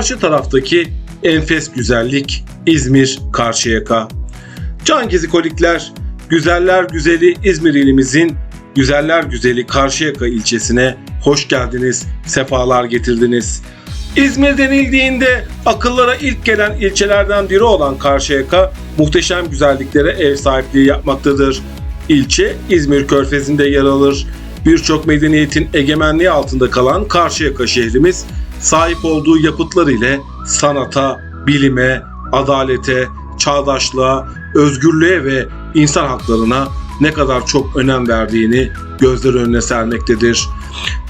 karşı taraftaki enfes güzellik İzmir Karşıyaka. Can Gezikolikler, güzeller güzeli İzmir ilimizin güzeller güzeli Karşıyaka ilçesine hoş geldiniz, sefalar getirdiniz. İzmir denildiğinde akıllara ilk gelen ilçelerden biri olan Karşıyaka muhteşem güzelliklere ev sahipliği yapmaktadır. İlçe İzmir Körfezi'nde yer alır. Birçok medeniyetin egemenliği altında kalan Karşıyaka şehrimiz sahip olduğu yapıtlar ile sanata, bilime, adalete, çağdaşlığa, özgürlüğe ve insan haklarına ne kadar çok önem verdiğini gözler önüne sermektedir.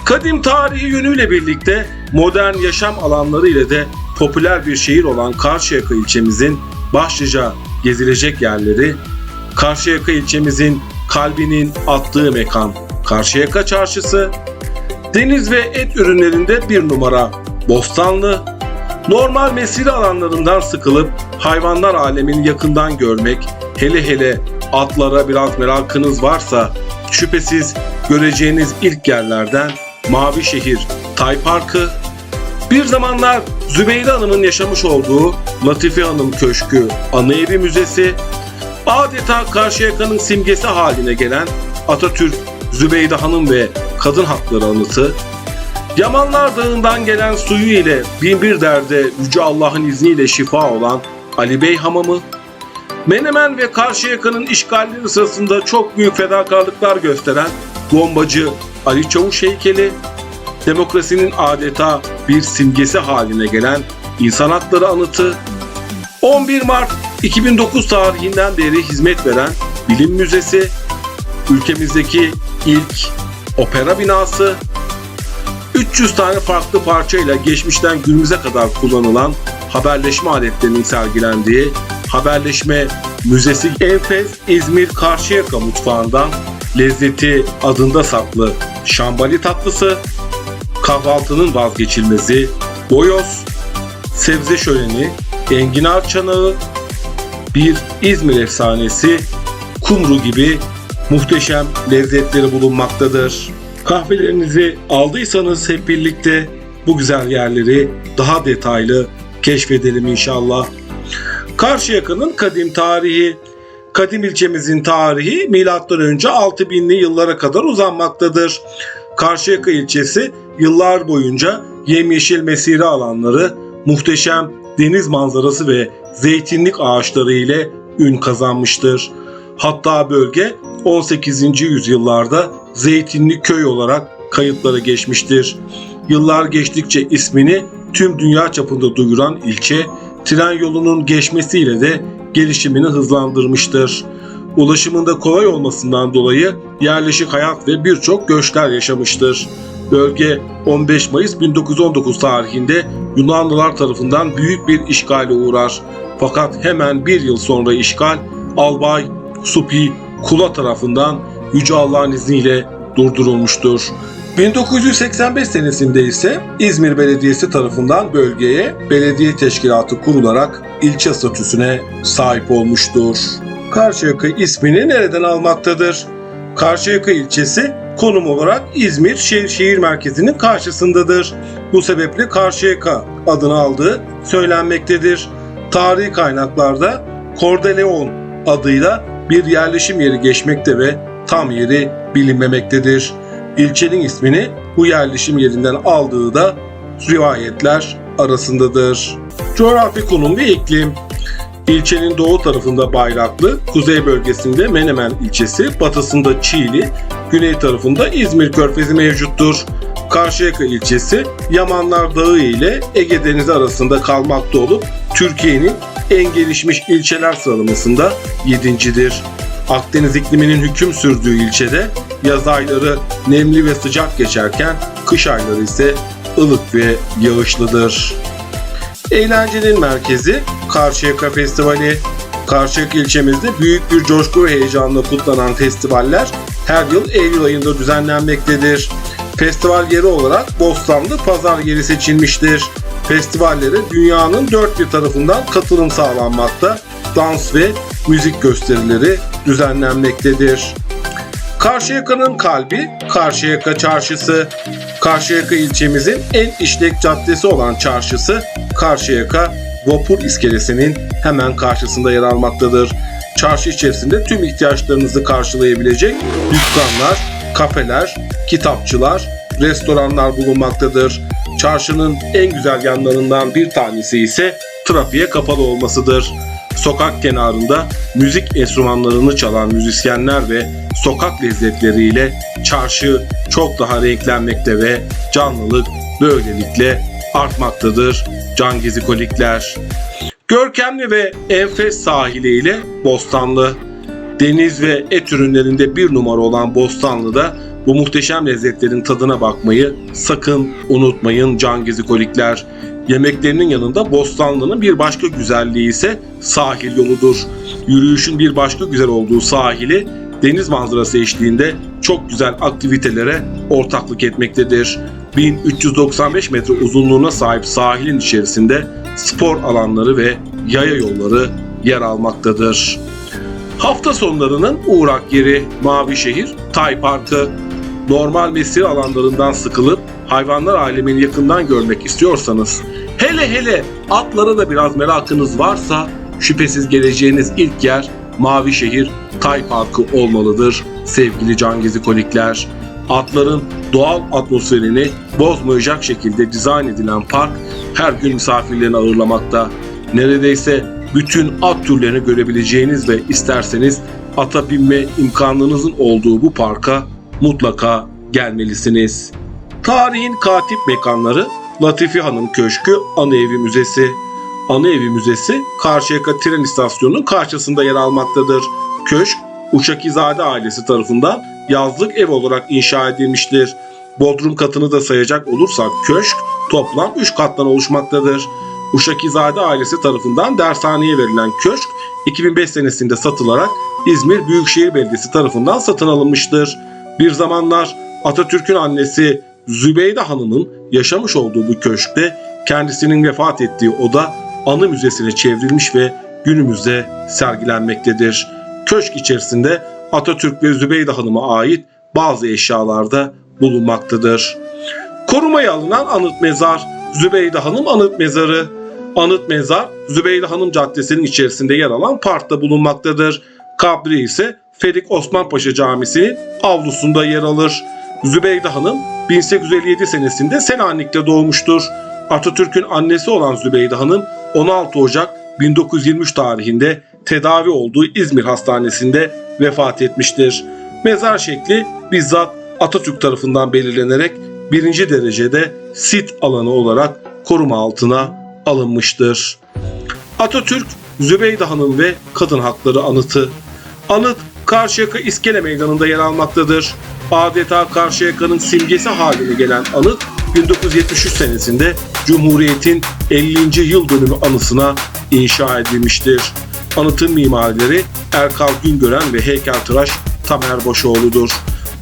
Kadim tarihi yönüyle birlikte modern yaşam alanları ile de popüler bir şehir olan Karşıyaka ilçemizin başlıca gezilecek yerleri, Karşıyaka ilçemizin kalbinin attığı mekan Karşıyaka Çarşısı, deniz ve et ürünlerinde bir numara. Bostanlı, normal mesire alanlarından sıkılıp hayvanlar alemini yakından görmek, hele hele atlara biraz merakınız varsa şüphesiz göreceğiniz ilk yerlerden Mavi Şehir Tay Parkı, bir zamanlar Zübeyde Hanım'ın yaşamış olduğu Latife Hanım Köşkü Anı Evi Müzesi, adeta Karşıyaka'nın simgesi haline gelen Atatürk, Zübeyde Hanım ve Kadın Hakları Anıtı, Yamanlar Dağı'ndan gelen suyu ile binbir derde Yüce Allah'ın izniyle şifa olan Ali Bey Hamamı, Menemen ve Karşıyaka'nın işgalleri sırasında çok büyük fedakarlıklar gösteren bombacı Ali Çavuş heykeli, demokrasinin adeta bir simgesi haline gelen insan hakları anıtı, 11 Mart 2009 tarihinden beri hizmet veren Bilim Müzesi, ülkemizdeki ilk opera binası, 300 tane farklı parçayla geçmişten günümüze kadar kullanılan haberleşme aletlerinin sergilendiği Haberleşme Müzesi Enfes İzmir Karşıyaka mutfağından lezzeti adında saklı şambali tatlısı, kahvaltının vazgeçilmezi, boyoz, sebze şöleni, enginar çanağı, bir İzmir efsanesi, kumru gibi muhteşem lezzetleri bulunmaktadır. Kahvelerinizi aldıysanız hep birlikte bu güzel yerleri daha detaylı keşfedelim inşallah. Karşıyaka'nın kadim tarihi Kadim ilçemizin tarihi milattan önce 6000'li yıllara kadar uzanmaktadır. Karşıyaka ilçesi yıllar boyunca yemyeşil mesire alanları, muhteşem deniz manzarası ve zeytinlik ağaçları ile ün kazanmıştır. Hatta bölge 18. yüzyıllarda Zeytinli Köy olarak kayıtlara geçmiştir. Yıllar geçtikçe ismini tüm dünya çapında duyuran ilçe, tren yolunun geçmesiyle de gelişimini hızlandırmıştır. Ulaşımında kolay olmasından dolayı yerleşik hayat ve birçok göçler yaşamıştır. Bölge 15 Mayıs 1919 tarihinde Yunanlılar tarafından büyük bir işgale uğrar. Fakat hemen bir yıl sonra işgal Albay Supi Kula tarafından Yüce Allah'ın izniyle durdurulmuştur. 1985 senesinde ise İzmir Belediyesi tarafından bölgeye belediye teşkilatı kurularak ilçe statüsüne sahip olmuştur. Karşıyaka ismini nereden almaktadır? Karşıyaka ilçesi konum olarak İzmir şehir, şehir merkezinin karşısındadır. Bu sebeple Karşıyaka adını aldığı söylenmektedir. Tarihi kaynaklarda Kordeleon adıyla bir yerleşim yeri geçmekte ve tam yeri bilinmemektedir. İlçenin ismini bu yerleşim yerinden aldığı da rivayetler arasındadır. Coğrafi konum ve iklim İlçenin doğu tarafında Bayraklı, kuzey bölgesinde Menemen ilçesi, batısında Çiğli, güney tarafında İzmir Körfezi mevcuttur. Karşıyaka ilçesi Yamanlar Dağı ile Ege Denizi arasında kalmakta olup Türkiye'nin en gelişmiş ilçeler sıralamasında 7.dir. Akdeniz ikliminin hüküm sürdüğü ilçede yaz ayları nemli ve sıcak geçerken kış ayları ise ılık ve yağışlıdır. Eğlencenin merkezi Karşıyaka Festivali. Karşıyaka ilçemizde büyük bir coşku ve heyecanla kutlanan festivaller her yıl Eylül ayında düzenlenmektedir. Festival yeri olarak Bostanlı Pazar yeri seçilmiştir. Festivallere dünyanın dört bir tarafından katılım sağlanmakta, dans ve müzik gösterileri düzenlenmektedir. Karşıyaka'nın kalbi Karşıyaka Çarşısı. Karşıyaka ilçemizin en işlek caddesi olan çarşısı Karşıyaka vapur iskelesinin hemen karşısında yer almaktadır. Çarşı içerisinde tüm ihtiyaçlarınızı karşılayabilecek dükkanlar, kafeler, kitapçılar, restoranlar bulunmaktadır. Çarşının en güzel yanlarından bir tanesi ise trafiğe kapalı olmasıdır. Sokak kenarında müzik enstrümanlarını çalan müzisyenler ve sokak lezzetleriyle çarşı çok daha renklenmekte ve canlılık böylelikle artmaktadır. Can gezikolikler. Görkemli ve enfes sahiliyle Bostanlı. Deniz ve et ürünlerinde bir numara olan Bostanlı'da bu muhteşem lezzetlerin tadına bakmayı sakın unutmayın can gezikolikler. Yemeklerinin yanında Bostanlı'nın bir başka güzelliği ise sahil yoludur. Yürüyüşün bir başka güzel olduğu sahili deniz manzarası eşliğinde çok güzel aktivitelere ortaklık etmektedir. 1395 metre uzunluğuna sahip sahilin içerisinde spor alanları ve yaya yolları yer almaktadır. Hafta sonlarının uğrak yeri Mavişehir Tay Parkı. Normal mesire alanlarından sıkılıp hayvanlar alemini yakından görmek istiyorsanız, hele hele atlara da biraz merakınız varsa şüphesiz geleceğiniz ilk yer Mavişehir Tay Parkı olmalıdır sevgili can gezikolikler. Atların doğal atmosferini bozmayacak şekilde dizayn edilen park her gün misafirlerini ağırlamakta. Neredeyse bütün at türlerini görebileceğiniz ve isterseniz ata binme imkanınızın olduğu bu parka mutlaka gelmelisiniz. Tarihin katip mekanları Latifi Hanım Köşkü Anı Evi Müzesi. Anı Evi Müzesi Karşıyaka tren istasyonunun karşısında yer almaktadır. Köşk Uşakizade ailesi tarafından yazlık ev olarak inşa edilmiştir. Bodrum katını da sayacak olursak köşk toplam 3 kattan oluşmaktadır. Uşakizade ailesi tarafından dershaneye verilen köşk 2005 senesinde satılarak İzmir Büyükşehir Belediyesi tarafından satın alınmıştır. Bir zamanlar Atatürk'ün annesi Zübeyde Hanım'ın yaşamış olduğu bu köşkte kendisinin vefat ettiği oda anı müzesine çevrilmiş ve günümüzde sergilenmektedir. Köşk içerisinde Atatürk ve Zübeyde Hanım'a ait bazı eşyalar da bulunmaktadır. Korumaya alınan anıt mezar Zübeyde Hanım Anıt Mezarı. Anıt mezar Zübeyde Hanım Caddesi'nin içerisinde yer alan parkta bulunmaktadır. Kabri ise Ferik Osman Paşa Camisi'nin avlusunda yer alır. Zübeyde Hanım 1857 senesinde Selanik'te doğmuştur. Atatürk'ün annesi olan Zübeyde Hanım 16 Ocak 1923 tarihinde tedavi olduğu İzmir Hastanesi'nde vefat etmiştir. Mezar şekli bizzat Atatürk tarafından belirlenerek birinci derecede sit alanı olarak koruma altına alınmıştır. Atatürk, Zübeyde Hanım ve Kadın Hakları Anıtı. Anıt Karşıyaka İskele Meydanı'nda yer almaktadır. Adeta Karşıyaka'nın simgesi haline gelen anıt 1973 senesinde Cumhuriyet'in 50. yıl dönümü anısına inşa edilmiştir. Anıtın mimarileri Erkal Güngören ve heykeltıraş Tamer Başoğlu'dur.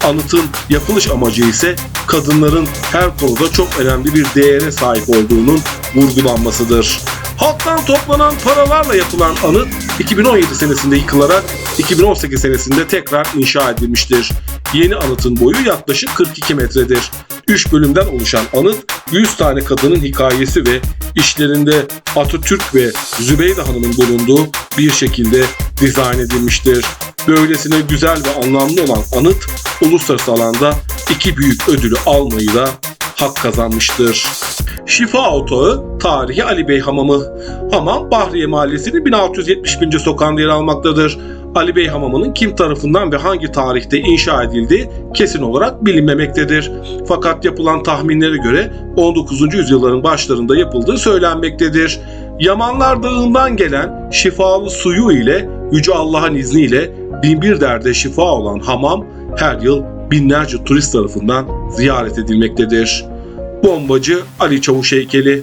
Anıtın yapılış amacı ise kadınların her konuda çok önemli bir değere sahip olduğunun vurgulanmasıdır. Halktan toplanan paralarla yapılan anıt 2017 senesinde yıkılarak 2018 senesinde tekrar inşa edilmiştir. Yeni anıtın boyu yaklaşık 42 metredir. 3 bölümden oluşan anıt 100 tane kadının hikayesi ve işlerinde Atatürk ve Zübeyde Hanım'ın bulunduğu bir şekilde dizayn edilmiştir. Böylesine güzel ve anlamlı olan anıt uluslararası alanda iki büyük ödülü almayı da hak kazanmıştır. Şifa Otağı Tarihi Ali Bey Hamamı. Hamam Bahriye Mahallesi'nin 1671. sokağında yer almaktadır. Ali Bey Hamamı'nın kim tarafından ve hangi tarihte inşa edildiği kesin olarak bilinmemektedir. Fakat yapılan tahminlere göre 19. yüzyılların başlarında yapıldığı söylenmektedir. Yamanlar Dağı'ndan gelen şifalı suyu ile Yüce Allah'ın izniyle binbir derde şifa olan hamam her yıl binlerce turist tarafından ziyaret edilmektedir. Bombacı Ali Çavuş heykeli.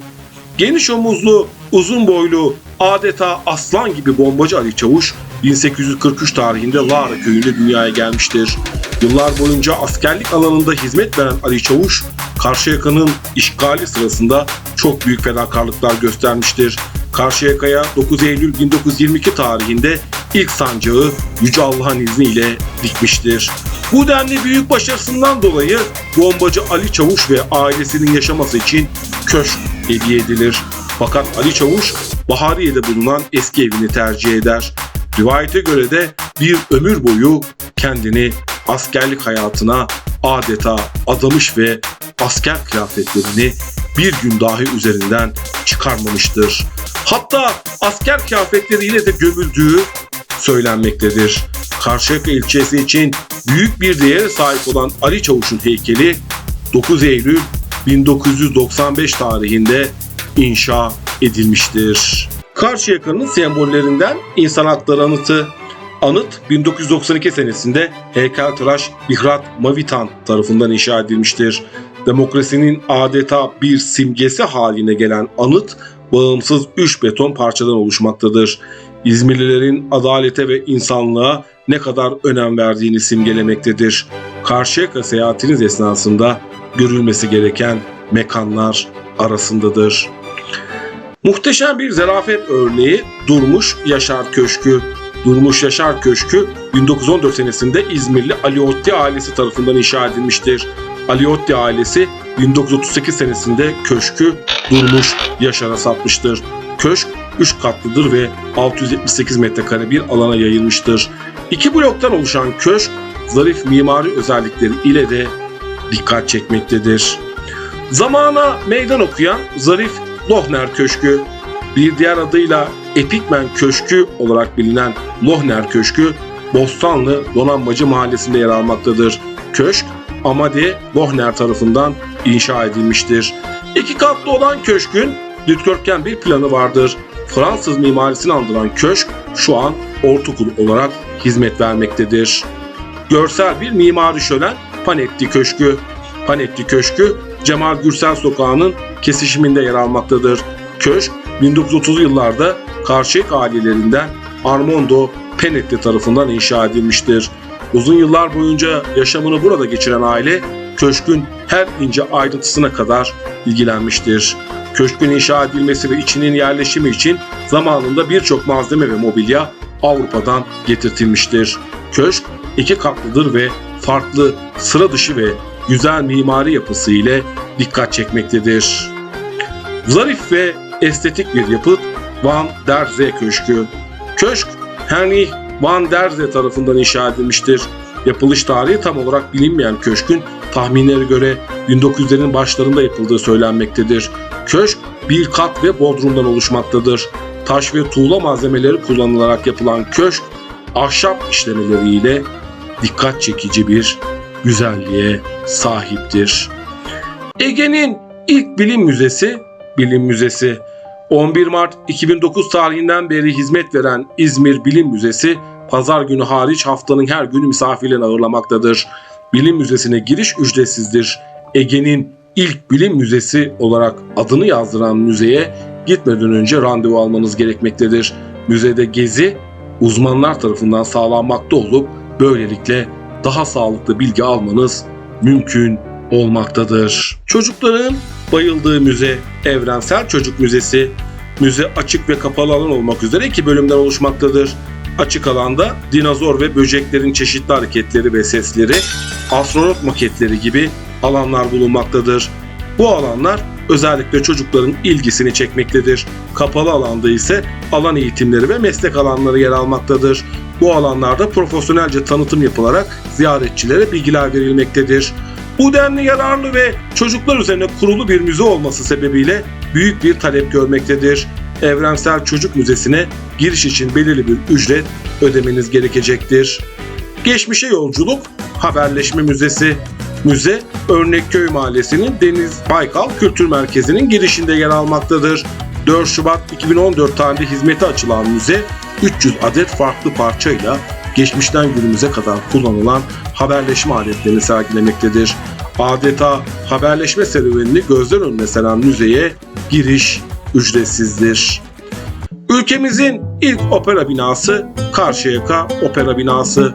Geniş omuzlu, uzun boylu, adeta aslan gibi bombacı Ali Çavuş 1843 tarihinde Lara köyünde dünyaya gelmiştir. Yıllar boyunca askerlik alanında hizmet veren Ali Çavuş, Karşıyaka'nın işgali sırasında çok büyük fedakarlıklar göstermiştir. Karşıyaka'ya 9 Eylül 1922 tarihinde ilk sancağı Yüce Allah'ın izniyle dikmiştir. Bu denli büyük başarısından dolayı bombacı Ali Çavuş ve ailesinin yaşaması için köşk hediye edilir. Fakat Ali Çavuş Bahariye'de bulunan eski evini tercih eder. Rivayete göre de bir ömür boyu kendini askerlik hayatına adeta adamış ve asker kıyafetlerini bir gün dahi üzerinden çıkarmamıştır. Hatta asker kıyafetleriyle de gömüldüğü söylenmektedir. Karşıyaka ilçesi için büyük bir değere sahip olan Ali Çavuş'un heykeli 9 Eylül 1995 tarihinde inşa edilmiştir. Karşıyaka'nın sembollerinden insan hakları anıtı. Anıt 1992 senesinde heykeltıraş Mihrat Mavitan tarafından inşa edilmiştir. Demokrasinin adeta bir simgesi haline gelen anıt bağımsız üç beton parçadan oluşmaktadır. İzmirlilerin adalete ve insanlığa ne kadar önem verdiğini simgelemektedir. Karşıyaka seyahatiniz esnasında görülmesi gereken mekanlar arasındadır. Muhteşem bir zarafet örneği Durmuş Yaşar Köşkü. Durmuş Yaşar Köşkü 1914 senesinde İzmirli Ali Otti ailesi tarafından inşa edilmiştir. Ali Otti ailesi 1938 senesinde köşkü Durmuş Yaşar'a satmıştır. Köşk 3 katlıdır ve 678 metrekare bir alana yayılmıştır. İki bloktan oluşan köşk zarif mimari özellikleri ile de dikkat çekmektedir. Zamana meydan okuyan zarif Lohner Köşkü, bir diğer adıyla Epikmen Köşkü olarak bilinen Lohner Köşkü, Bostanlı Donanmacı Mahallesi'nde yer almaktadır. Köşk, Amade Lohner tarafından inşa edilmiştir. İki katlı olan köşkün dikdörtgen bir planı vardır. Fransız mimarisini andıran köşk şu an ortaokul olarak hizmet vermektedir. Görsel bir mimari şölen Panetti Köşkü. Panetti Köşkü Cemal Gürsel Sokağı'nın kesişiminde yer almaktadır. Köşk 1930'lu yıllarda Karşıyaka ailelerinden Armando Panetti tarafından inşa edilmiştir. Uzun yıllar boyunca yaşamını burada geçiren aile köşkün her ince ayrıntısına kadar ilgilenmiştir. Köşkün inşa edilmesi ve içinin yerleşimi için zamanında birçok malzeme ve mobilya Avrupa'dan getirtilmiştir. Köşk iki katlıdır ve farklı, sıra dışı ve güzel mimari yapısı ile dikkat çekmektedir. Zarif ve estetik bir yapıt Van der Zee Köşkü. Köşk Henry Van der Zee tarafından inşa edilmiştir. Yapılış tarihi tam olarak bilinmeyen köşkün tahminlere göre 1900'lerin başlarında yapıldığı söylenmektedir. Köşk bir kat ve bodrumdan oluşmaktadır. Taş ve tuğla malzemeleri kullanılarak yapılan köşk ahşap işlemeleriyle dikkat çekici bir güzelliğe sahiptir. Ege'nin ilk bilim müzesi Bilim Müzesi 11 Mart 2009 tarihinden beri hizmet veren İzmir Bilim Müzesi pazar günü hariç haftanın her günü misafirlerini ağırlamaktadır. Bilim Müzesi'ne giriş ücretsizdir. Ege'nin ilk bilim müzesi olarak adını yazdıran müzeye gitmeden önce randevu almanız gerekmektedir. Müzede gezi uzmanlar tarafından sağlanmakta olup böylelikle daha sağlıklı bilgi almanız mümkün olmaktadır. Çocukların bayıldığı müze Evrensel Çocuk Müzesi. Müze açık ve kapalı alan olmak üzere iki bölümden oluşmaktadır. Açık alanda dinozor ve böceklerin çeşitli hareketleri ve sesleri, astronot maketleri gibi alanlar bulunmaktadır. Bu alanlar özellikle çocukların ilgisini çekmektedir. Kapalı alanda ise alan eğitimleri ve meslek alanları yer almaktadır. Bu alanlarda profesyonelce tanıtım yapılarak ziyaretçilere bilgiler verilmektedir. Bu denli yararlı ve çocuklar üzerine kurulu bir müze olması sebebiyle büyük bir talep görmektedir. Evrensel Çocuk Müzesi'ne giriş için belirli bir ücret ödemeniz gerekecektir. Geçmişe yolculuk Haberleşme Müzesi Müze Örnekköy Mahallesi'nin Deniz Baykal Kültür Merkezi'nin girişinde yer almaktadır. 4 Şubat 2014 tarihinde hizmete açılan müze 300 adet farklı parçayla geçmişten günümüze kadar kullanılan haberleşme aletlerini sergilemektedir. Adeta haberleşme serüvenini gözler önüne seren müzeye giriş ücretsizdir. Ülkemizin ilk opera binası Karşıyaka Opera Binası.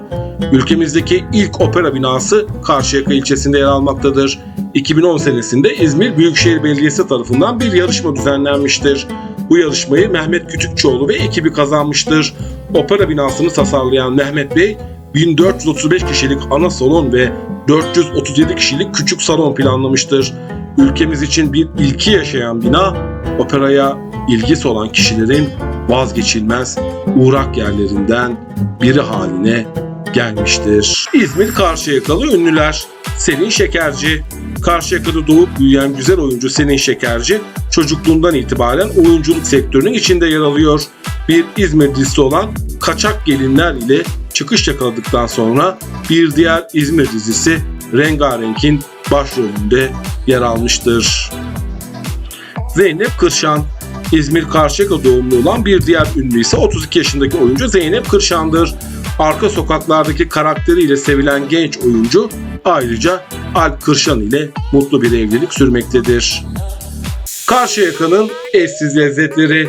Ülkemizdeki ilk opera binası Karşıyaka ilçesinde yer almaktadır. 2010 senesinde İzmir Büyükşehir Belediyesi tarafından bir yarışma düzenlenmiştir. Bu yarışmayı Mehmet Kütükçoğlu ve ekibi kazanmıştır. Opera binasını tasarlayan Mehmet Bey 1435 kişilik ana salon ve 437 kişilik küçük salon planlamıştır. Ülkemiz için bir ilki yaşayan bina operaya ilgisi olan kişilerin vazgeçilmez uğrak yerlerinden biri haline gelmiştir. İzmir Karşıyakalı ünlüler Selin Şekerci Karşıyaka'da doğup büyüyen güzel oyuncu Selin Şekerci çocukluğundan itibaren oyunculuk sektörünün içinde yer alıyor. Bir İzmir dizisi olan Kaçak Gelinler ile çıkış yakaladıktan sonra bir diğer İzmir dizisi Rengarenk'in başrolünde yer almıştır. Zeynep Kırşan İzmir Karşıyaka doğumlu olan bir diğer ünlü ise 32 yaşındaki oyuncu Zeynep Kırşan'dır. Arka sokaklardaki karakteriyle sevilen genç oyuncu ayrıca Alp Kırşan ile mutlu bir evlilik sürmektedir. Karşıyaka'nın eşsiz lezzetleri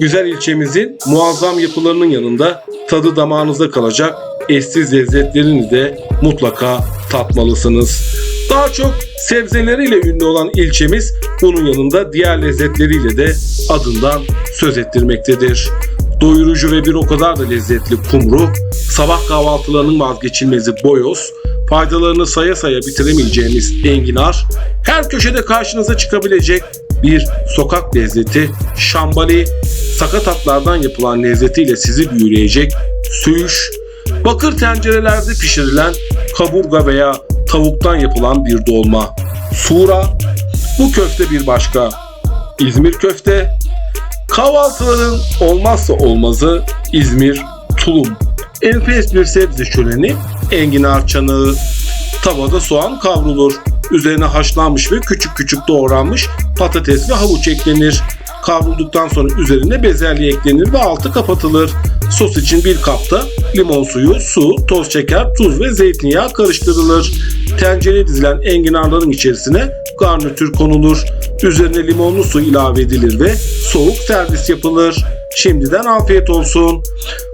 Güzel ilçemizin muazzam yapılarının yanında tadı damağınızda kalacak eşsiz lezzetlerini de mutlaka tatmalısınız. Daha çok sebzeleriyle ünlü olan ilçemiz bunun yanında diğer lezzetleriyle de adından söz ettirmektedir. Doyurucu ve bir o kadar da lezzetli kumru, sabah kahvaltılarının vazgeçilmezi boyoz, faydalarını saya saya bitiremeyeceğimiz enginar, her köşede karşınıza çıkabilecek bir sokak lezzeti şambali, sakatatlardan yapılan lezzetiyle sizi büyüleyecek söğüş, bakır tencerelerde pişirilen kaburga veya tavuktan yapılan bir dolma, sura, bu köfte bir başka, İzmir köfte, kahvaltıların olmazsa olmazı İzmir tulum, enfes bir sebze şöleni, enginar çanağı, tavada soğan kavrulur, üzerine haşlanmış ve küçük küçük doğranmış patates ve havuç eklenir. Kavrulduktan sonra üzerine bezelye eklenir ve altı kapatılır. Sos için bir kapta limon suyu, su, toz şeker, tuz ve zeytinyağı karıştırılır. Tencereye dizilen enginarların içerisine garnitür konulur. Üzerine limonlu su ilave edilir ve soğuk servis yapılır. Şimdiden afiyet olsun.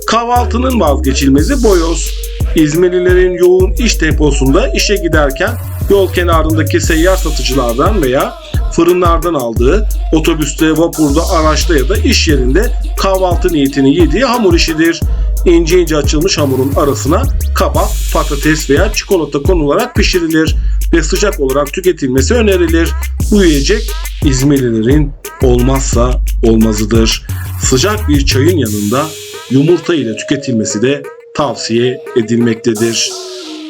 Kahvaltının vazgeçilmezi boyoz. İzmirlilerin yoğun iş temposunda işe giderken yol kenarındaki seyyar satıcılardan veya fırınlardan aldığı, otobüste, vapurda, araçta ya da iş yerinde kahvaltı niyetini yediği hamur işidir. İnce ince açılmış hamurun arasına kabak, patates veya çikolata konularak pişirilir ve sıcak olarak tüketilmesi önerilir. Bu yiyecek İzmirlilerin olmazsa olmazıdır. Sıcak bir çayın yanında yumurta ile tüketilmesi de tavsiye edilmektedir.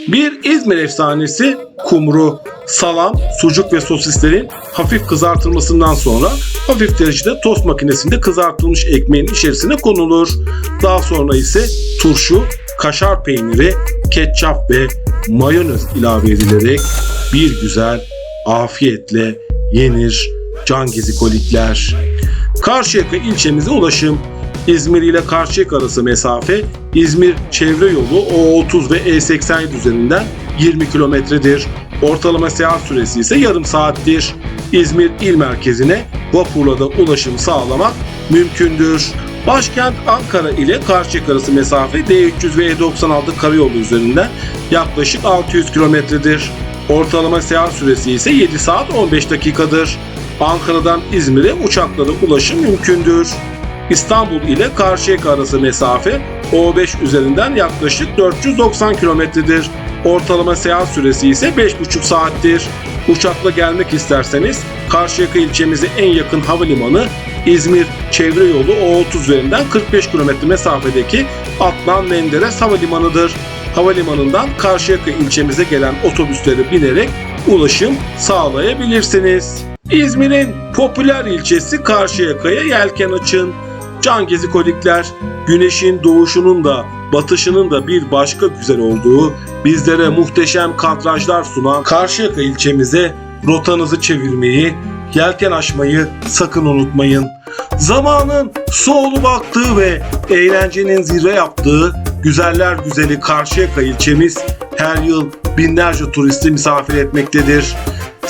Bir İzmir efsanesi kumru, salam, sucuk ve sosislerin hafif kızartılmasından sonra hafif derecede tost makinesinde kızartılmış ekmeğin içerisine konulur. Daha sonra ise turşu, kaşar peyniri, ketçap ve mayonez ilave edilerek bir güzel afiyetle yenir can gezikolikler. Karşıyaka ilçemize ulaşım İzmir ile Karşıyaka arası mesafe İzmir çevre yolu O30 ve E87 üzerinden 20 kilometredir. Ortalama seyahat süresi ise yarım saattir. İzmir il merkezine vapurla da ulaşım sağlamak mümkündür. Başkent Ankara ile Karşıyaka arası mesafe D300 ve E96 karayolu üzerinden yaklaşık 600 kilometredir. Ortalama seyahat süresi ise 7 saat 15 dakikadır. Ankara'dan İzmir'e uçakla da ulaşım mümkündür. İstanbul ile Karşıyaka arası mesafe O5 üzerinden yaklaşık 490 kilometredir. Ortalama seyahat süresi ise 5,5 saattir. Uçakla gelmek isterseniz Karşıyaka ilçemize en yakın havalimanı İzmir çevre yolu O30 üzerinden 45 kilometre mesafedeki Adnan Menderes Havalimanı'dır. Havalimanından Karşıyaka ilçemize gelen otobüslere binerek ulaşım sağlayabilirsiniz. İzmir'in popüler ilçesi Karşıyaka'ya yelken açın. Can gezikolikler, güneşin doğuşunun da batışının da bir başka güzel olduğu bizlere muhteşem kadrajlar sunan Karşıyaka ilçemize rotanızı çevirmeyi, yelken açmayı sakın unutmayın. Zamanın soğulu baktığı ve eğlencenin zirve yaptığı güzeller güzeli Karşıyaka ilçemiz her yıl binlerce turisti misafir etmektedir.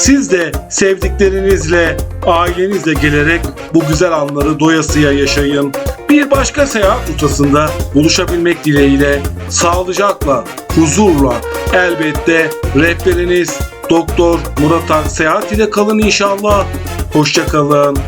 Siz de sevdiklerinizle, ailenizle gelerek bu güzel anları doyasıya yaşayın. Bir başka seyahat rotasında buluşabilmek dileğiyle sağlıcakla, huzurla elbette rehberiniz Doktor Murat Ak Seyahat ile kalın inşallah. Hoşçakalın.